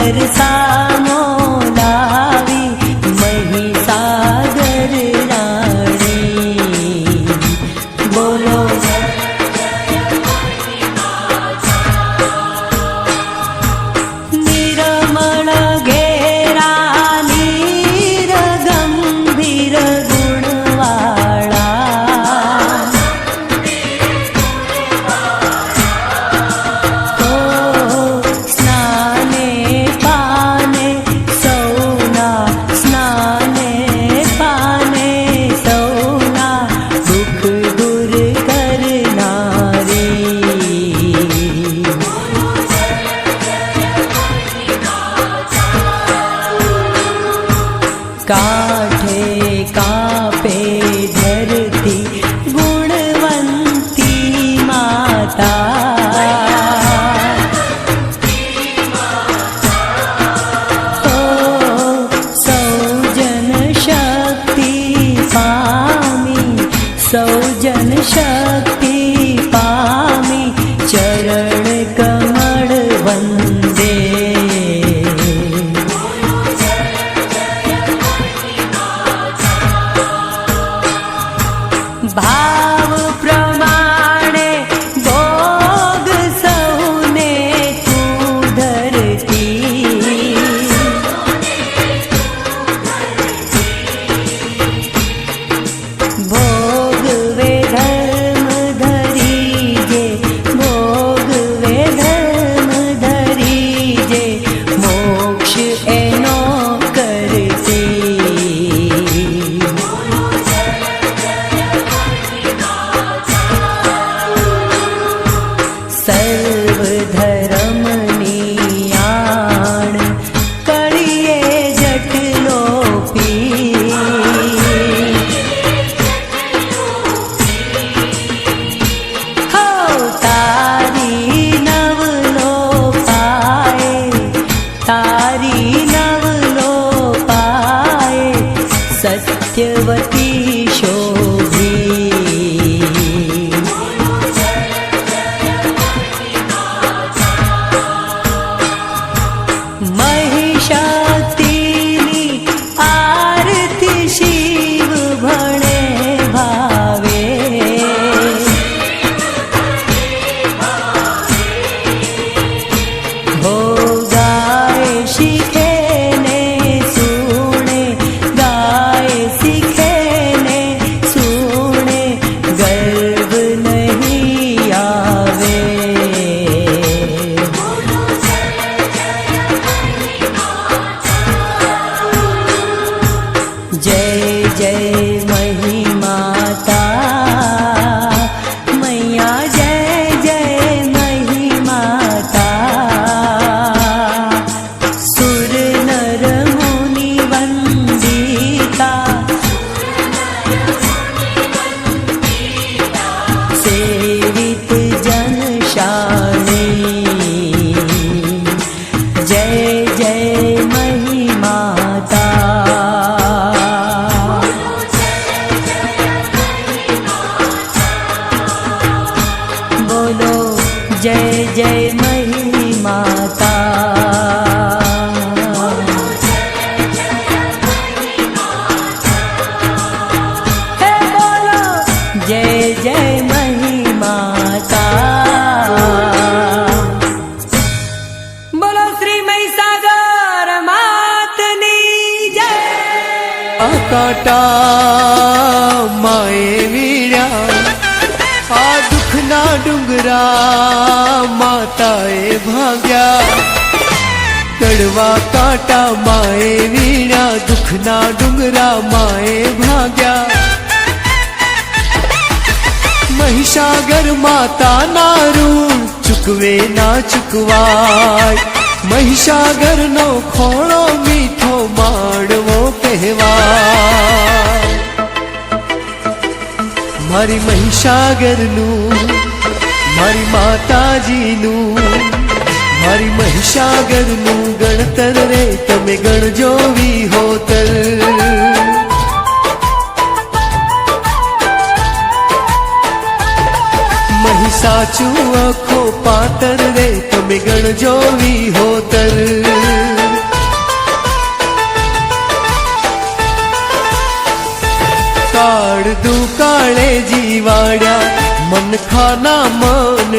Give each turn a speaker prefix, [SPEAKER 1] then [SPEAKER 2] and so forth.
[SPEAKER 1] बरसा sky. ভাই જય જય મહી માતા બોલો શ્રી મહીસાગર માતની જય
[SPEAKER 2] આ કાંટા માએ વીણ્યા આ દુઃખના ડુંગરા માતાએ ભાગ્યા કડવા કાંટા માએ વીણ્યા દુઃખના ડુંગરા માએ ભાગ્યા મહિષાગર માતાના ઋણ ચૂકવે ના ચૂકવાય મહિષાગરનો ખોળો મીઠો માણવો કહેવાય મારી મહિષાગરનું મારી માતાજીનું મારી મહિષાગરનું ગણતર રે તમે ગણજો વિહોતર સાચું આખો પાતર રે તમે ગણજો વિહોતર કાળ દુકાળે જીવાડ્યા મન ખાના મન